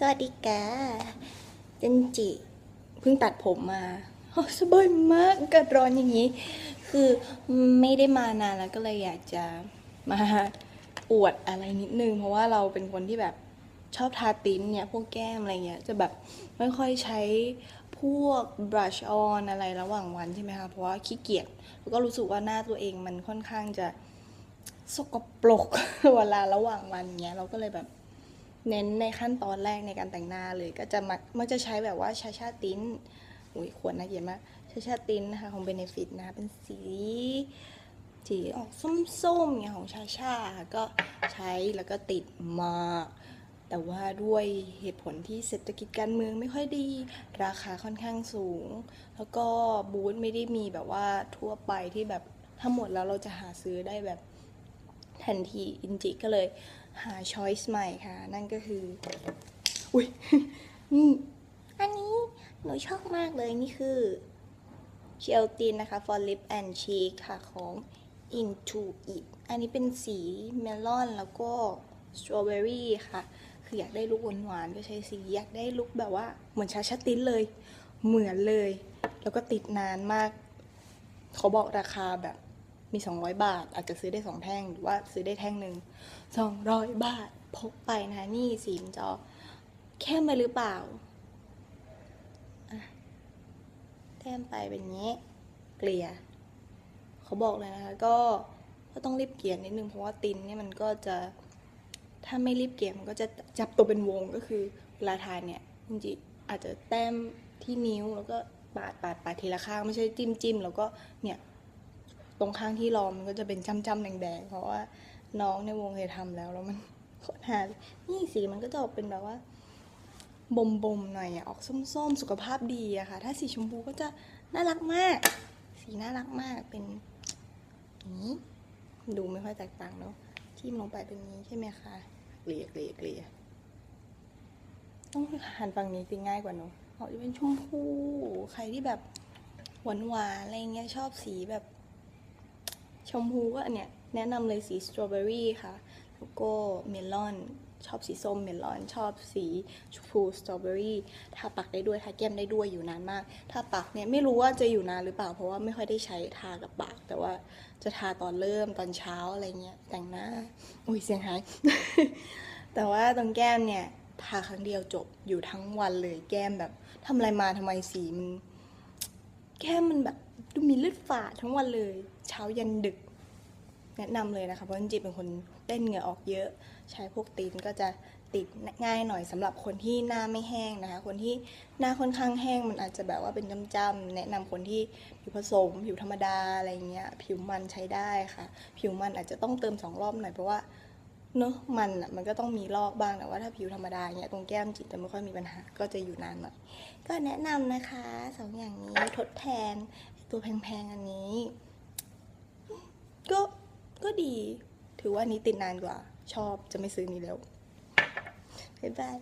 สวัสดีกาเจนจิเพิ่งตัดผมมาโอ้สบายมากกาศร้อนอย่างนี้ คือไม่ได้มานานแล้วก็เลยอยากจะมาอวดอะไรนิดนึง เพราะว่าเราเป็นคนที่แบบชอบทาติ้นเนี่ยพวกแก้มอะไรเงี้ยจะแบบไม่ค่อยใช้พวก brush on อะไรระหว่างวันใช่ไหมคะ เพราะว่าขี้เกียจแล้วก็รู้สึกว่าหน้าตัวเองมันค่อนข้างจะสกปรกเวลาระหว่างวันเงี้ยเราก็เลยแบบ เน้นในขั้นตอนแรกในการแต่งหน้าเลย ก็จะมักมักจะใช้แบบว่าชาชาติ้นอุ้ยขวดน่าเกลียดมากชาชาติ้นนะคะของ Benefit นะคะเป็นสีสีออกส้มๆเนี่ยของชาชาก็ใช้แล้วก็ติดมากแต่ว่าด้วยเหตุผลที่เศรษฐกิจการเมืองไม่ค่อยดี ราคาค่อนข้างสูง แล้วก็บูธไม่ได้มีแบบว่าทั่วไปที่แบบถ้าหมดแล้วเราจะหาซื้อได้แบบทันทีอินจิก็เลย หาช้อยส์ใหม่ค่ะ นั่นก็คือ อุ้ยนี่อันนี้หนูชอบมากเลยนี่คือเจลตินนะคะ for lip and cheek ค่ะของ Into It อันนี้เป็นสีเมลอนแล้วก็สตรอเบอรี่ค่ะ คืออยากได้ลุคหวานๆก็ใช้สีอยากได้ลุคแบบว่า เหมือนชาชัตตินเลย เหมือนเลย แล้วก็ติดนานมาก เขาบอกราคาแบบ มี 200 บาท อาจจะซื้อได้ 2 แท่ง หรือว่าซื้อได้แท่งหนึ่ง200 บาท พกไปนะคะนี่สีมนจอ แค่มาหรือเปล่าแต้มไปเป็นงี้ เกลี่ย เขาบอกเลยนะคะ ก็ก็ต้องรีบเกลี่ยนิดนึงเพราะว่าตินเนี่ยมันก็จะ ถ้าไม่รีบเกลี่ยมันก็จะจับตัวเป็นวงก็คือเวลาทานเนี่ยจริงๆอาจจะแต้มที่นิ้วแล้วก็ปาดปาดปาดทีละข้างไม่ใช่จิ้มจิ้มแล้วก็เนี่ย ตรงข้างที่รอมันก็จะเป็นจ้ำๆแดงๆ เพราะว่าน้องในวงเคยทำแล้วแล้วมันโคตรหาเลยนี่สีมันก็จะออกเป็นแบบว่าบ่มๆหน่อยออกส้มๆ สุขภาพดีอะค่ะ ถ้าสีชมพูก็จะน่ารักมาก สีน่ารักมากเป็นนี้ดูไม่ค่อยแตกต่างเนาะทิ่มลงไปเป็นนี้ใช่ไหมคะเกลี่ยเกลี่ยเกลี่ยต้องหันฝั่งนี้สิง่ายกว่าเนาะออกจะเป็นชมพู ใครที่แบบหวานหวานๆอะไรเงี้ยชอบสีแบบ ชมพูก็อันเนี้ยแนะนำเลยสีสตรอเบอรี่ค่ะ แล้วก็เมลอนชอบสีส้มเมลอนชอบสีชมพูสตรอเบอรี่ทาปากได้ด้วยทาแก้มได้ด้วยอยู่นานมากทาปากเนี่ยไม่รู้ว่าจะอยู่นานหรือเปล่า เพราะว่าไม่ค่อยได้ใช้ทากับปาก แต่ว่าจะทาตอนเริ่มตอนเช้าอะไรเงี้ยแต่งหน้า อุ้ยเสียงหาย แต่ว่าตรงแก้มเนี่ยทาครั้งเดียวจบอยู่ทั้งวันเลยแก้มแบบทำอะไรมาทำไมสีมันแก้มมันแบบ ดูมีเลือดฝาดทั้งวันเลย เช้ายันดึก แนะนำเลยนะคะ เพราะจริงๆเป็นคนเล่นเหงื่อออกเยอะ ใช้พวกตีนก็จะติดง่ายหน่อยสำหรับคนที่หน้าไม่แห้งนะคะ คนที่หน้าค่อนข้างแห้งมันอาจจะแบบว่าเป็นจ้ำๆแนะนำคนที่ผิวผสม ผิวธรรมดาอะไรเงี้ย ผิวมันใช้ได้ค่ะ ผิวมันอาจจะต้องเติมสองรอบหน่อยเพราะว่าเนอะมันอะมันก็ต้องมีลอกบ้างแต่ว่าถ้าผิวธรรมดาเนี้ยตรงแก้มจิตจะไม่ค่อยมีปัญหาก็จะอยู่นานหน่อยก็แนะนำนะคะสองอย่างนี้ทดแทน ตัวแพงๆอันนี้ ก็ก็ดี ถือว่านนี้ติดนานกว่า ชอบจะไม่ซื้อนี้แล้วบ๊ายบาย